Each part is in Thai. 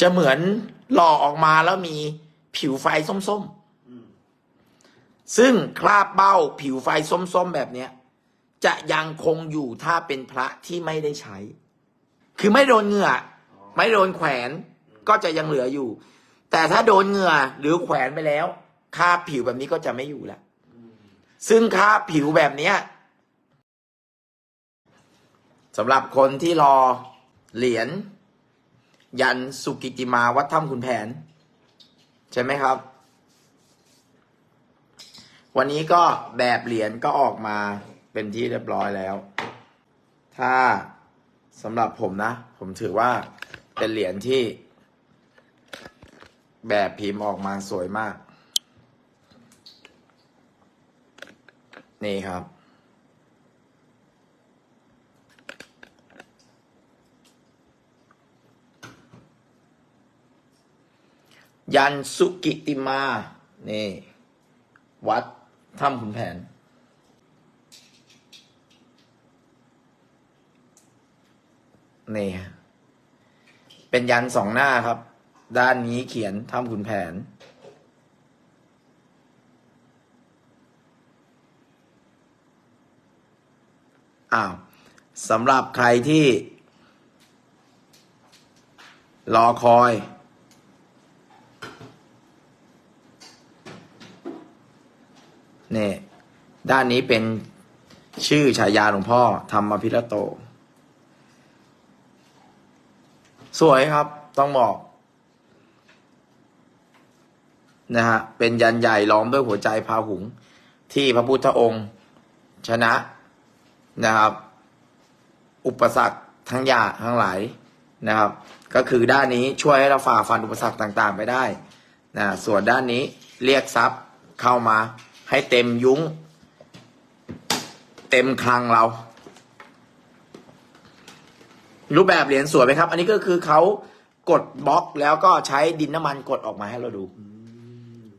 จะเหมือนหล่อออกมาแล้วมีผิวไฟส้มๆ ซึ่งคราบเบ้าผิวไฟส้มๆ แบบเนี้ย จะยังคงอยู่ถ้าเป็นพระที่ไม่ได้ใช้ คือไม่โดนเหงื่อ ไม่โดนแขวนก็จะยังเหลืออยู่ แต่ถ้าโดนเหงื่อหรือแขวนไปแล้วคราบผิวแบบนี้ก็จะไม่อยู่แล้ว ซึ่งคราบผิวแบบเนี้ยสำหรับคนที่รอเหรียญ ยันสุกิติมาวัดถ้ำขุนแผน ใช่ไหมครับ วันนี้ก็แบบเหรียญก็ออกมาเป็นที่เรียบร้อยแล้ว ถ้าสำหรับผมนะ ผมถือว่าเป็นเหรียญที่ แบบพิมพ์ออกมาสวยมาก นี่ครับ ยันสุกิติมา นี่ วัดถ้ำขุนแผน นี่ฮะเป็นยันสองหน้าครับ ด้านนี้เขียนถ้ำขุนแผน อ้าวสำหรับใครที่ รอคอย นี่ด้านนี้เป็นชื่อฉายาหลวงพ่อธรรมพิรโต สวยครับต้องบอกนะฮะเป็นยันใหญ่ล้อมด้วยหัวใจพาหุง ที่พระพุทธองค์ ชนะนะครับ อุปสรรคทั้งยาทั้งหลายนะครับ ก็คือด้านนี้ช่วยให้เราฝ่าฟันอุปสรรคต่างๆ ไปได้นะส่วนด้านนี้เรียกทรัพย์เข้ามา ให้เต็มยุ้ง เต็มคลังเรา รูปแบบเหรียญสวยไหมครับ อันนี้ก็คือเขากดบล็อกแล้วก็ใช้ดินน้ำมันกดออกมาให้เราดู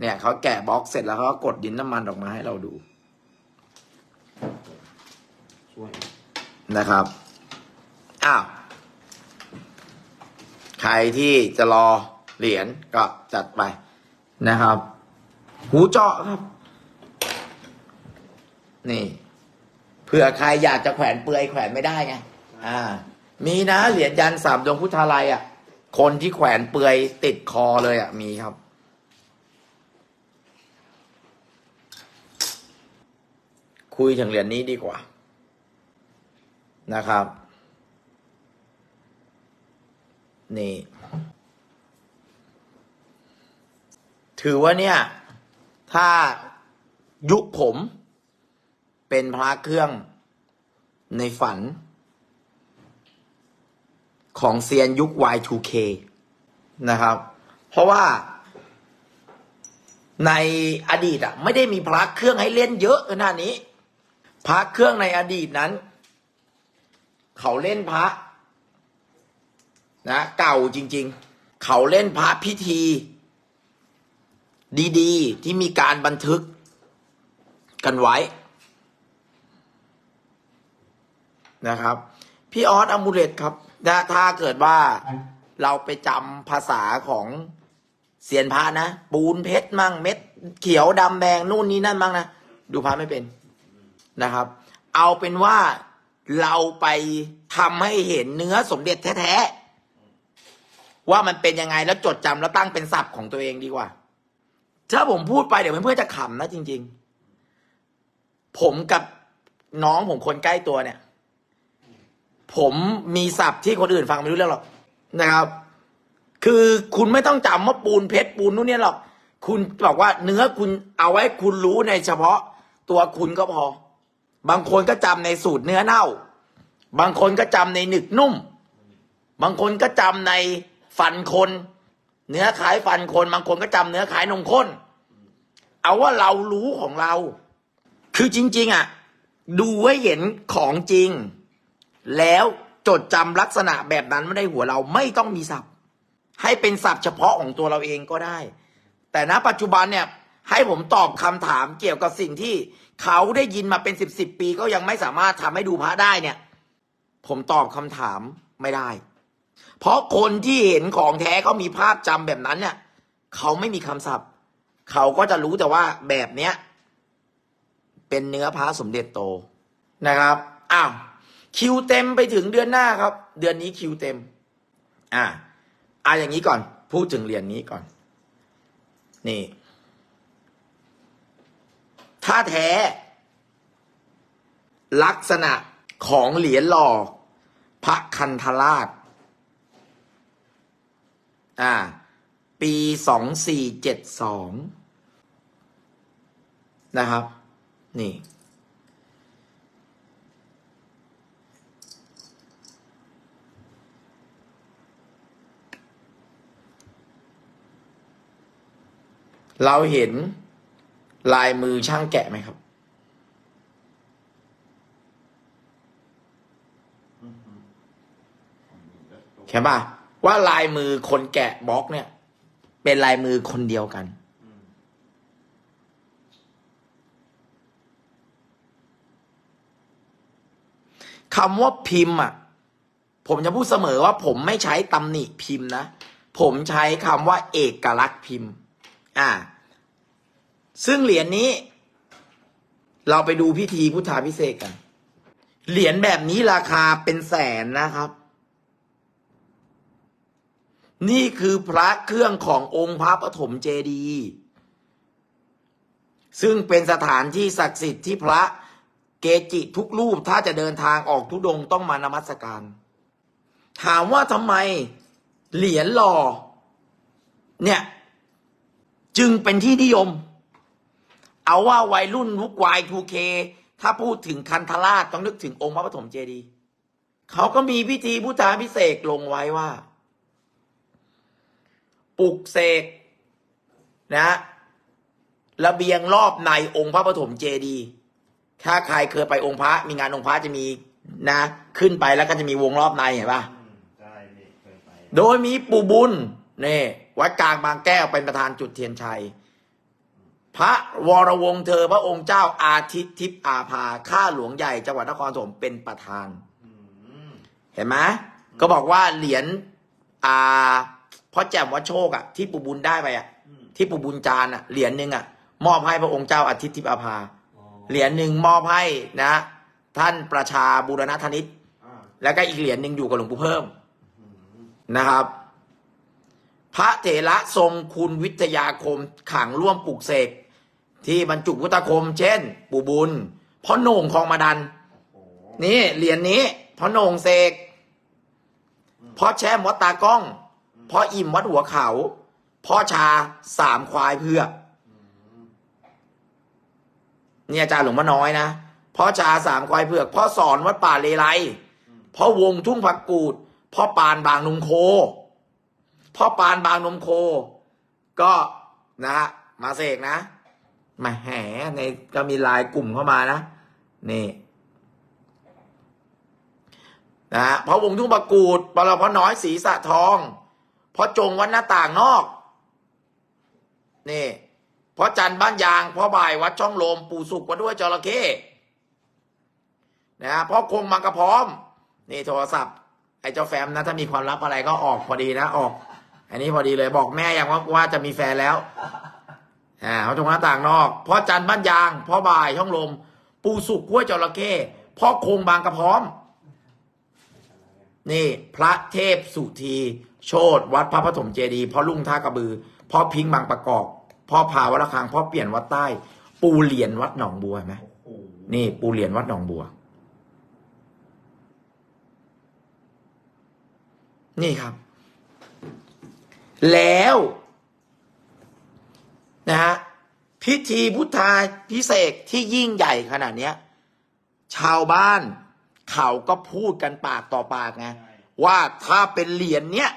เนี่ยเขาแกะบล็อกเสร็จแล้วเขาก็กดดินน้ำมันออกมาให้เราดูนะครับอ้าวใครที่จะรอเหรียญก็จัดไปนะครับ หูเจาะครับ นี่เผื่อใครอยากจะแขวนเปลือยแขวนไม่ได้ไงอ่า มีนะเหรียญยันสามดวงพุทธาลัยอะ คนที่แขวนเปลือยติดคอเลยอะมีครับ คุยถึงเหรียญนี้ดีกว่า นะครับ นี่ ถือว่าเนี่ย ถ้ายุคผม เป็นพระเครื่องในฝัน ของเซียนยุค Y2K นะครับ เพราะว่าในอดีตอะ ไม่ได้มีพระเครื่องให้เล่นเยอะขนาดนี้ พระเครื่องในอดีตนั้น เขาเล่นพระนะเก่าจริง ๆ เขาเล่นพระพิธี ดี ๆ ที่มีการบันทึกกันไว้ นะครับ พี่ออสอมูเลตครับถ้าถ้าเกิดว่าเราไปจำภาษาของเซียนพระนะ ปูนเพชรมั่งเม็ด เขียวดำแดงนู่นนี่นั่นมั่งนะ ดูพระไม่เป็นนะครับ เอาเป็นว่าเราไปทำให้เห็นเนื้อสมเด็จแท้ๆ ว่ามันเป็นยังไงแล้วจดจำแล้วตั้งเป็นศัพท์ของตัวเองดีกว่า ถ้าผมพูดไปเดี๋ยวเพื่อนๆจะขำนะจริง ๆ ผมกับน้องผมคนใกล้ตัวเนี่ย ผมมีศัพท์ที่คนอื่นฟังไม่รู้เรื่องหรอกนะครับ คือคุณไม่ต้องจำว่าปูนเพชรปูนนู่นเนี่ยหรอก คุณบอกว่าเนื้อคุณเอาไว้คุณรู้ในเฉพาะตัวคุณก็พอ บางคนก็จำในสูตรเนื้อเน่า บางคนก็จำในหนึกนุ่ม บางคนก็จำในฟันคน เนื้อคล้ายฟันคน บางคนก็จำเนื้อคล้ายนมข้น เอาว่าเรารู้ของเรา คือจริง ๆ อะ ดูให้เห็นของจริง แล้วจดจำลักษณะแบบนั้นไม่ได้หัวเราไม่ต้องมีศัพท์ ให้เป็นศัพท์เฉพาะของตัวเราเองก็ได้ แต่ณปัจจุบันเนี่ยให้ผมตอบคำถามเกี่ยวกับสิ่งที่เขาได้ยินมาเป็นสิบสิบปีก็ยังไม่สามารถทำให้ดูพระได้เนี่ย ผมตอบคำถามไม่ได้ เพราะคนที่เห็นของแท้เขามีภาพจำแบบนั้นเนี่ยเขาไม่มีคำศัพท์ เขาก็จะรู้แต่ว่าแบบเนี้ยเป็นเนื้อพระสมเด็จโตนะครับอ้าว คิวเต็มไปถึงเดือนหน้าครับ เดือนนี้คิวเต็ม อ่าอ่าอย่างนี้ก่อน พูดถึงเหรียญนี้ก่อน นี่ ถ้าแท้ ลักษณะของเหรียญหล่อพระคันธราช อ่า ปีสองสี่เจ็ดสองนะครับ นี่ เราเห็นลายมือช่างแกะไหมครับเห็นป่ะว่าลายมือคนแกะบล็อกเนี่ย เป็นลายมือคนเดียวกัน คำว่าพิมพ์อะ ผมจะพูดเสมอว่าผมไม่ใช้ตำหนิพิมพ์นะ ผมใช้คำว่าเอกลักษณ์พิมพ์ อ่า ซึ่งเหรียญนี้ เราไปดูพิธีพุทธาพิเศษกัน เหรียญแบบนี้ราคาเป็นแสนนะครับ นี่คือพระเครื่องขององค์พระปฐมเจดีย์ซึ่งเป็นสถานที่ศักดิ์สิทธิ์ที่พระเกจิทุกรูปถ้าจะเดินทางออกทุดงต้องมานมัสการ ถามว่าทำไมเหรียญหล่อเนี่ย จึงเป็นที่นิยม เอาว่าวัยรุ่นยุควาย 2K ถ้าพูดถึงคันธราชต้องนึกถึงองค์พระปฐมเจดีย์เขาก็มีพิธีพุทธาพิเศษกลงไว้ว่า ปลุกเสกนะระเบียงรอบในองค์พระปฐมเจดีย์ถ้าใครเคยไปองค์พระ มีงานองค์พระจะมีนะ ขึ้นไปแล้วก็จะมีวงรอบในเห็นปะอืมใช่นี่เคยไป โดยมีปู่บุญ นี่วัดกลางบางแก้วเป็นประธานจุดเทียนชัย พระวรวงศ์เธอพระองค์เจ้าอาทิตย์ทิพย์อาภาข้าหลวงใหญ่จังหวัดนครปฐมเป็นประธานอืมเห็นไหมก็บอกว่าเหรียญอ่าพ่อแจ่มวัดโชคอะที่ปู่บุญได้ไปอะอืมที่ปู่บุญจานอะเหรียญหนึ่งอะมอบให้พระองค์เจ้าอาทิตย์ทิพย์อาภาอ๋อเหรียญหนึ่งมอบให้นะ ท่านประชาบูรณธนิตอ่าแล้วก็อีกเหรียญหนึ่งอยู่กับหลวงปู่เพิ่มอืมนะครับ พระเถระทรงคุณวิทยาคมขังร่วมปลุกเสกที่บรรจุพุทธคม เช่น ปู่บุญพ่อโหน่งคลองมาดัน นี่เหรียญนี้พ่อโหน่งเสกพ่อแช่มวัดตากล้องพ่ออิ่มวัดหัวเขาพ่อชาสามควายเพือกอืมนี่ยอาจารย์หลวงพ่อน้อยนะพ่อชาสามควายเผือกพ่อสอนวัดป่าเลไลพ่อวงทุ่งผักกูดพ่อปานบางนมโค พ่อปานบางนมโค ก็นะฮะมาเสกนะมาแหในก็มีลายกลุ่มเข้ามานะ นี่นะฮะพ่อวงทุ่งผักกูดปลพ่อน้อยสีสะทองพ่อจงวัดหน้าต่างนอก นี่เพราะจันทร์บ้านยางพ่อบ่ายวัดช่องลม ปู่สุกวัดด้วยจระเข้นะฮะพ่อคงมังกระพร้อม นี่โทรศัพท์ ไอ้เจ้าแฟมนะ ถ้ามีความลับอะไรก็ออกพอดีนะ ออก อันนี้พอดีเลยบอกแม่ยังว่าว่าจะมีแฟนแล้วอ่าเขาตรงหน้าต่างนอกพ่อจันทร์บ้านยางพ่อบ่ายช่องลม ปู่สุกห้วยจระเข้พ่อคงบางกระพร้อม นี่ พระเทพสุธีโชตวัดพระปฐมเจดีย์พ่อลุงท่ากระบือ พ่อพิงค์บางประกอบพ่อพาวัดระฆังพ่อเปลี่ยนวัดใต้ ปูเหรียญวัดหนองบัวเห็นไหมโอ้โหนี่ ปูเหรียญวัดหนองบัว นี่ครับ แล้วนะฮะพิธีพุทธาพิเศษที่ยิ่งใหญ่ขนาดเนี้ย ชาวบ้านเขาก็พูดกันปากต่อปากไงว่าถ้าเป็นเหรียญเนี้ย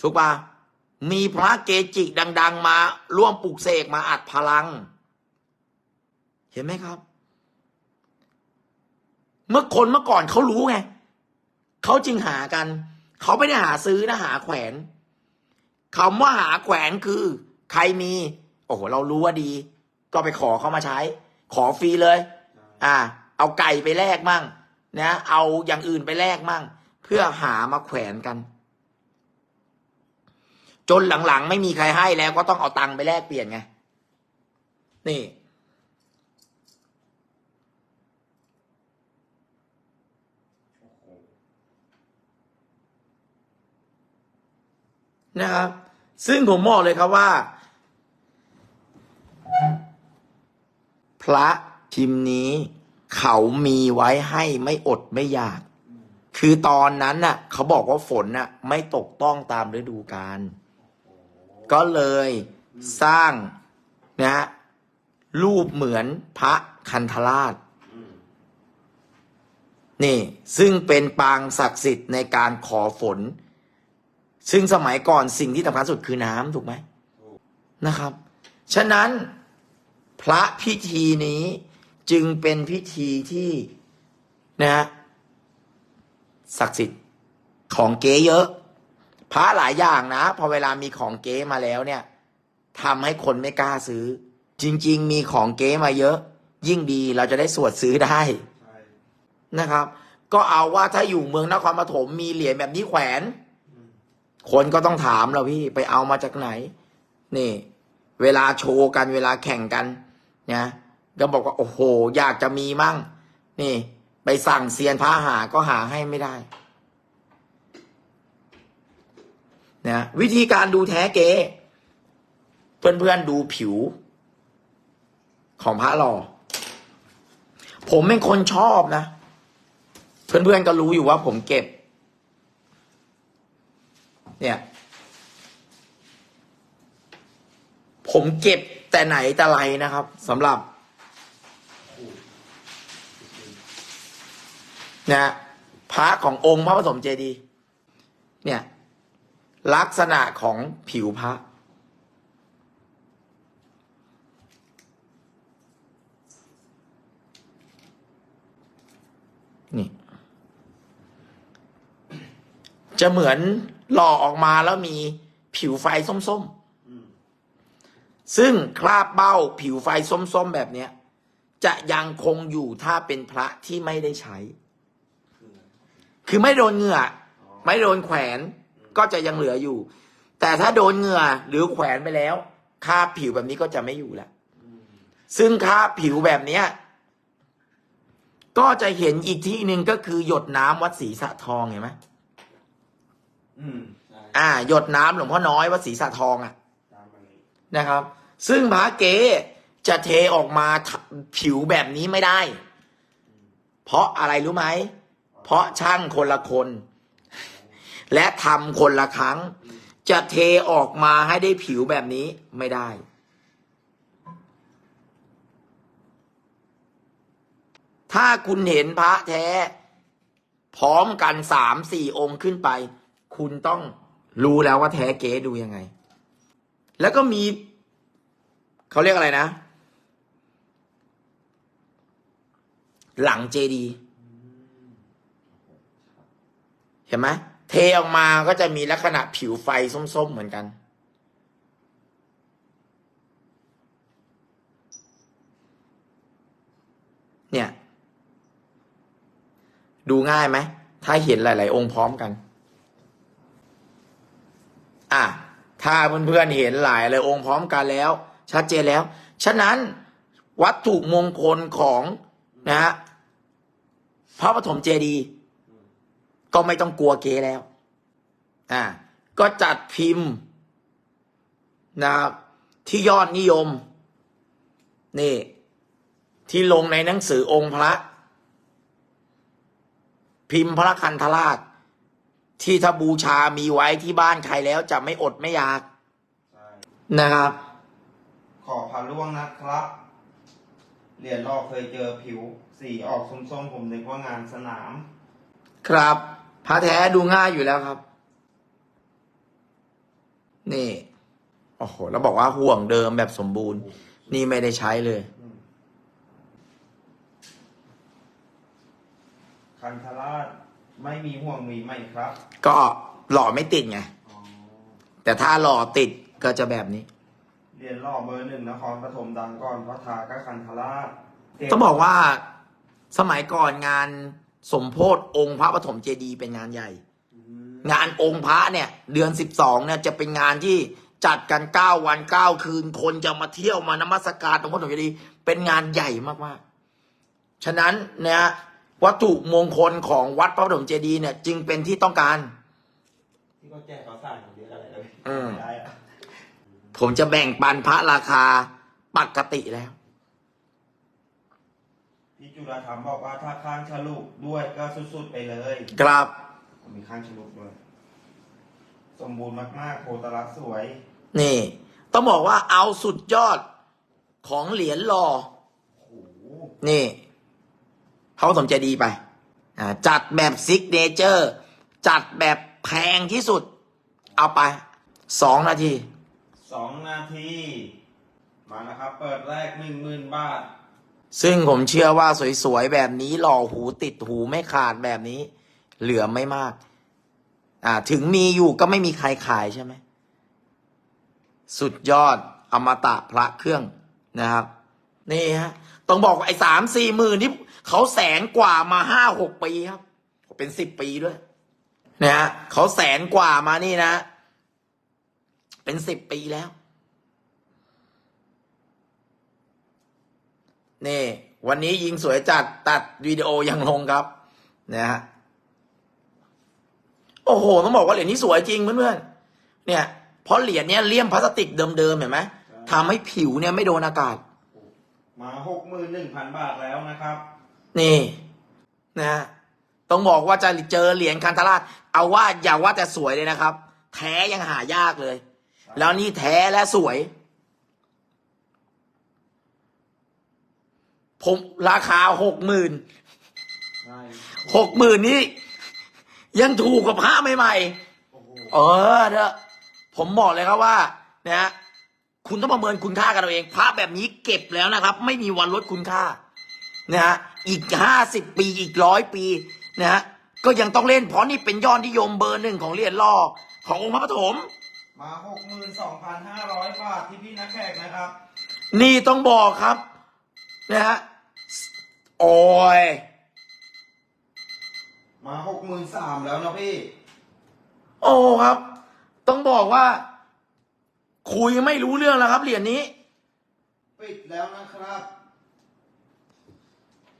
ถูกปะมีพระเกจิดัง ๆ มาร่วมปลุกเสกมาอัดพลัง เห็นไหมครับ เมื่อคนเมื่อก่อนเขารู้ไงเขาจึงหากัน เขาไม่ได้หาซื้อนะหาแขวนคำว่าหาแขวนคือ ใครมี โอ้โหเรารู้ว่าดี ก็ไปขอเขามาใช้ ขอฟรีเลย อ่า เอาไก่ไปแลกมั่ง นะ เอาอย่างอื่นไปแลกมั่ง เพื่อหามาแขวนกัน จนหลังๆ ไม่มีใครให้แล้วก็ต้องเอาตังค์ไปแลกเปลี่ยนไง นี่ โอ้โห นะครับ ซึ่งผมบอกเลยครับว่า พระพิมพ์นี้ เขามีไว้ให้ไม่อดไม่อยาก คือตอนนั้นน่ะ เขาบอกว่าฝนน่ะ ไม่ตกต้องตามฤดูกาลก็เลยสร้างนะฮะรูปเหมือนพระคันธราชนี่ ซึ่งเป็นปางศักดิ์สิทธิ์ในการขอฝน ซึ่งสมัยก่อนสิ่งที่สำคัญสุดคือน้ำถูกไหมนะครับ ฉะนั้นพระพิธีนี้จึงเป็นพิธีที่นะฮะศักดิ์สิทธิ์ของเก๊เยอะ พระหลายอย่างนะ พอเวลามีของเก๊มาแล้วเนี่ยทำให้คนไม่กล้าซื้อ จริง ๆ มีของเก๊มาเยอะ ยิ่งดีเราจะได้สวดซื้อได้นะครับ ก็เอาว่าถ้าอยู่เมืองนครปฐมมีเหรียญแบบนี้แขวน คนก็ต้องถามเราพี่ไปเอามาจากไหน นี่ เวลาโชว์กันเวลาแข่งกันนะก็บอกว่าโอ้โห อยากจะมีมั่ง นี่ ไปสั่งเซียนพระหาก็หาให้ไม่ได้นะวิธีการดูแท้เก๋เพื่อนๆดูผิว ของพระหล่อผมเป็นคนชอบนะ เพื่อนๆก็รู้อยู่ว่าผมเก็บ เนี่ย ผมเก็บแต่ไหนแต่ไรนะครับสำหรับนะพระขององค์พระผสมเจดีย์เนี่ย ลักษณะของผิวพระนี่ จะเหมือน หล่อออกมาแล้วมีผิวไฟส้มๆ ซึ่งคราบเบ้าผิวไฟส้มๆ แบบเนี้ย จะยังคงอยู่ถ้าเป็นพระที่ไม่ได้ใช้ คือไม่โดนเหงื่ออไม่โดนแขวนก็จะยังเหลืออยู่ แต่ถ้าโดนเหงื่อหรือแขวนไปแล้วคราบผิวแบบนี้ก็จะไม่อยู่แล้ว ซึ่งคราบผิวแบบเนี้ยก็จะเห็นอีกที่หนึ่งก็คือหยดน้ำวัดศรีสะทองเห็นไหม อืมใช่อ่า หยดน้ำหลวงพ่อน้อยวัดศรีสะทองอะ ตามอันนี้นะครับ ซึ่งพระเก๋จะเทออกมาทผิวแบบนี้ไม่ได้ เพราะอะไรรู้ไหม เพราะช่างคนละคน และทำคนละครั้ง จะเทออกมาให้ได้ผิวแบบนี้ไม่ได้ ถ้าคุณเห็นพระแท้ พร้อมกันสามสี่องค์ขึ้นไป คุณต้องรู้แล้วว่าแท้เก๋ดูยังไง แล้วก็มีเขาเรียกอะไรนะ หลังเจดี เห็นไหมเทออกมาก็จะมีลักษณะผิวไฟส้มๆเหมือนกัน เนี่ย ดูง่ายไหม ถ้าเห็นหลาย ๆ องค์พร้อมกัน อะถ้าเพื่อนๆเห็นหลายเลยองค์พร้อมกันแล้ว ชัดเจนแล้ว ฉะนั้นวัตถุมงคลของนะฮะพระปฐมเจดีย์ก็ไม่ต้องกลัวเกแล้ว อ่า ก็จัดพิมพ์นะครับที่ยอดนิยม นี่ ที่ลงในหนังสือองค์พระ พิมพ์พระคันธราช ที่ถ้าบูชามีไว้ที่บ้านใครแล้วจะไม่อดไม่อยากใช่นะครับ ขอพาล่วงนะครับ เหรียญลอกเคยเจอผิว สีออกส้มๆผมนึกว่างานสนาม ครับพระแท้ดูง่ายอยู่แล้วครับ นี่โอ้โหแล้วบอกว่าห่วงเดิมแบบสมบูรณ์ นี่ไม่ได้ใช้เลยอืมคันธราช ไม่มีห่วงมีไหมครับก็หล่อไม่ติดไง อ๋อแต่ถ้าหล่อติดก็จะแบบนี้ เรียนรอบเบอร์หนึ่งนครปฐมดังก่อนพระทาก็คันธราชเต้องบอกว่าสมัยก่อนงานสมโพธองค์พระปฐมเจดีย์เป็นงานใหญ่งานองค์พระเนี่ย เดือนสิบสองเนี่ยจะเป็นงานที่จัดกันเก้าวันเก้าคืน คนจะมาเที่ยวมานมัสการองค์พระปฐมเจดีย์เป็นงานใหญ่มากๆ ฉะนั้นเนี่ย วัตถุมงคลของวัดพระปฐมเจดีย์เนี่ย จึงเป็นที่ต้องการ ที่เขาแจกเขาวสารของเยอะอะไรเลยอืม ได้อะผมจะแบ่งปันพระราคาปกติแล้ว พี่จุฬาธรรมบอกว่าถ้าข้างฉลุด้วยก็สุดๆไปเลยครับผมมีข้างฉลุด้วย สมบูรณ์มากๆโพตลักษณ์สวย นี่ ต้องบอกว่าเอาสุดยอดของเหรียญหล่อโอ้โหนี่ เขาสมใจดีย์ไปอ่าจัดแบบซิกเนเจอร์จัดแบบแพงที่สุด เอาไปสองนาทีสองนาที มานะครับ เปิดแรกหนึ่งหมื่นบาท ซึ่งผมเชื่อว่าสวยๆ แบบนี้หล่อหูติดหูไม่ขาดแบบนี้ เหลือไม่มาก อ่า ถึงมีอยู่ก็ไม่มีใครขายใช่ไหม สุดยอดอมตะพระเครื่องนะครับ นี่ฮะ ต้องบอกว่าไอ้สามสี่หมื่นนี่ เขาแสนกว่ามาห้าหกปีครับ เป็นสิบปีด้วยนะฮะเขาแสนกว่ามานี่นะ เป็นสิบปีแล้วนี่ วันนี้ยิงสวยจัดตัดวิดีโอยังลงครับนะฮะโอ้โห ต้องบอกว่าเหรียญนี้สวยจริงเพื่อนๆเนี่ย เพราะเหรียญเนี้ยเลี่ยมพลาสติกเดิมๆเห็นไหมทำให้ผิวเนี่ยไม่โดนอากาศ มาหกหมื่นหนึ่งพันบาทแล้วนะครับ นี่นะฮะต้องบอกว่าจะเจอเหรียญคันธราช เอาว่าอย่าว่าแต่สวยเลยนะครับ แท้ยังหายากเลย แล้วนี่แท้และสวย ผมราคาหกหมื่นใช่หกหมื่นนี่ยังถูกกว่าพระใหม่โอ้โหๆเออเถอะผมบอกเลยครับว่านะฮะคุณต้องประเมินคุณค่ากันเอาเองพระแบบนี้เก็บแล้วนะครับ ไม่มีวันลดคุณค่า นะฮะอีกห้าสิบปีอีกร้อยปีนะฮะก็ยังต้องเล่นเพราะนี่เป็นยอดนิยมเบอร์หนึ่งของเหรียญล่อขององค์พระปฐมมาหกหมื่นสองพันห้าร้อยบาทที่พี่นักแขกนะครับ นี่ต้องบอกครับนะฮะโอ้ยมาหกหมื่นสามแล้วนะพี่ โอ้ครับ ต้องบอกว่า คุยไม่รู้เรื่องแล้วครับเหรียญนี้ ปิดแล้วนะครับ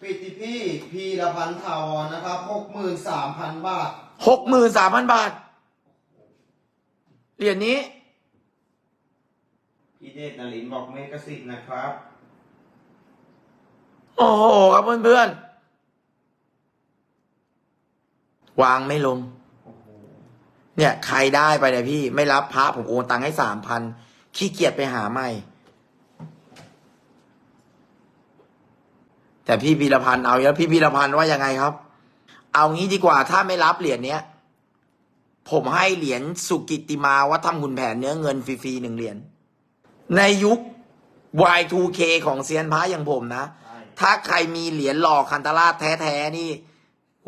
ปิดที่พี่พีละพันถาวรนะครับหกหมื่นสามพันบาทหกหมื่นสามพันบาท เหรียญนี้ พี่เดชนลินทร์บอกเมกสิทธิ์นะครับ โอ้โหครับเพื่อนๆ วางไม่ลงโอ้โหเนี่ย ใครได้ไปเนี่ยพี่ ไม่รับพระผมโอนตังค์ให้สามพันขี้เกียจไปหาใหม่ แต่พี่พีรพันธ์เอาแล้วพี่พีรพันธ์ว่ายังไงครับ เอางี้ดีกว่าถ้าไม่รับเหรียญเนี้ย ผมให้เหรียญสุกิตติมาวัดทำคุณแผนเนื้อเงินฟรีๆหนึ่งเหรียญในยุค Y2K ของเซียนพระอย่างผมนะใช่ถ้าใครมีเหรียญหล่อคันตราชแท้ๆนี่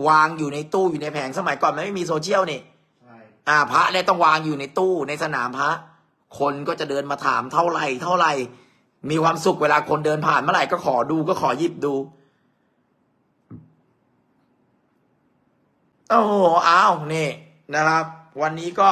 วางอยู่ในตู้อยู่ในแผงสมัยก่อนมันไม่มีโซเชียลนี่ใช่อ่าพระเนี่ยต้องวางอยู่ในตู้ในสนามพระ คนก็จะเดินมาถามเท่าไหร่เท่าไหร่ มีความสุขเวลาคนเดินผ่านเมื่อไหร่ก็ขอดูก็ขอหยิบดู โอ้โหอ้าวนี่นะครับ วันนี้ก็